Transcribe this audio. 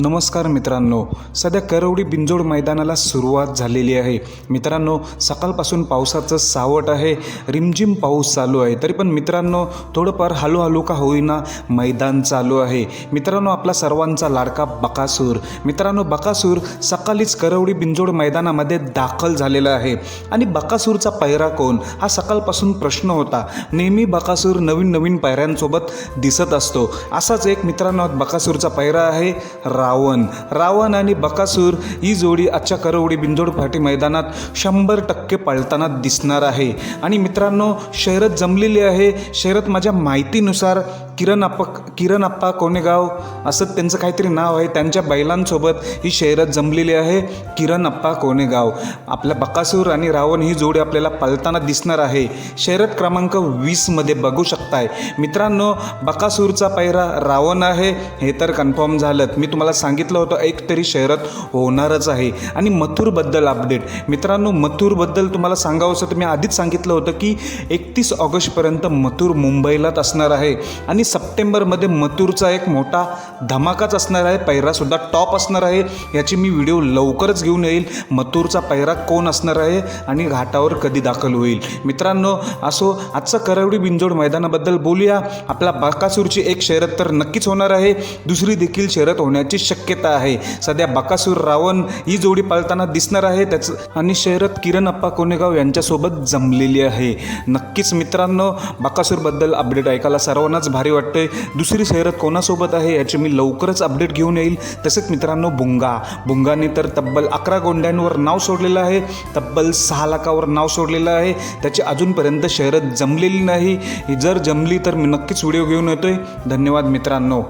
नमस्कार मित्रांनो सध्या करवडी बिंजोड मैदानाला सुरुवात झालेली आहे. मित्रांनो सकाळपासून पावसाचं सावट आहे रिमझिम पाऊस चालू आहे. तरी पण मित्रांनो थोडंफार हळूहळू का होईना मैदान चालू आहे. मित्रांनो आपला सर्वांचा लाडका बकासूर. मित्रांनो बकासूर सकाळीच करवडी बिंजोड मैदानामध्ये दाखल झालेला आहे. आणि बकासूरचा पायरा कोण? हा सकाळपासून प्रश्न होता. नेहमी बकासूर नवीन नवीन पायऱ्यांसोबत दिसत असतो. असाच एक मित्रांनो बकासूरचा पायरा आहे रा रावण. रावण आणि बकासूर ही जोडी आजच्या करवडी बिंदोड फाटी मैदानात शंभर टक्के पळताना दिसणार आहे. आणि मित्रांनो शहरत जमलेली आहे. शहरत माझ्या माहितीनुसार किरण अप्पा किरण अप्पा कोणेगाव असं त्यांचं काहीतरी नाव आहे. त्यांच्या बैलांसोबत ही शहरत जमलेली आहे किरण अप्पा कोणेगाव आपल्या बकासूर आणि रावण ही जोडी आपल्याला पळताना दिसणार आहे. शर्यत क्रमांक वीसमध्ये बघू शकताय. मित्रांनो बकासूरचा पैरा रावण आहे. हे तर कन्फर्म झालं. मी तुम्हाला सांगितलं होतं एक तरी शहरात होणारच आहे. आणि मथुरबद्दल अपडेट मित्रांनो मथुरबद्दल तुम्हाला सांगावंसं तर मी आधीच सांगितलं होतं की एकतीस ऑगस्टपर्यंत मथुर मुंबईलाच असणार आहे. आणि सप्टेंबरमध्ये मथुरचा एक मोठा धमाकाच असणार आहे. पैरासुद्धा टॉप असणार आहे. याची मी व्हिडिओ लवकरच घेऊन येईल. मथुरचा पैरा कोण असणार आहे? आणि घाटावर कधी दाखल होईल? मित्रांनो असो आजचं करवडी बिंजोड मैदानाबद्दल बोलूया. आपला बाकासूरची एक शर्यत तर नक्कीच होणार आहे. दुसरी देखील शर्यत होण्याची शक्यता आहे. सध्या बाकासूर रावण ही जोडी पाळताना दिसणार आहे. त्याचं आणि शहरात किरण अप्पा कोनेगाव यांच्यासोबत जमलेली आहे. नक्कीच मित्रांनो बाकासूरबद्दल अपडेट ऐकायला सर्वांनाच भारी वाटतंय. दुसरी शहरात कोणासोबत आहे याची मी लवकरच अपडेट घेऊन येईल. तसेच मित्रांनो बुंगा. बुंगाने तर तब्बल अकरा गोंड्यांवर नाव सोडलेलं आहे. तब्बल सहा लाखावर नाव सोडलेलं आहे. त्याची अजूनपर्यंत शहरात जमलेली नाही. ही जर जमली तर मी नक्कीच व्हिडिओ घेऊन येतोय. धन्यवाद मित्रांनो.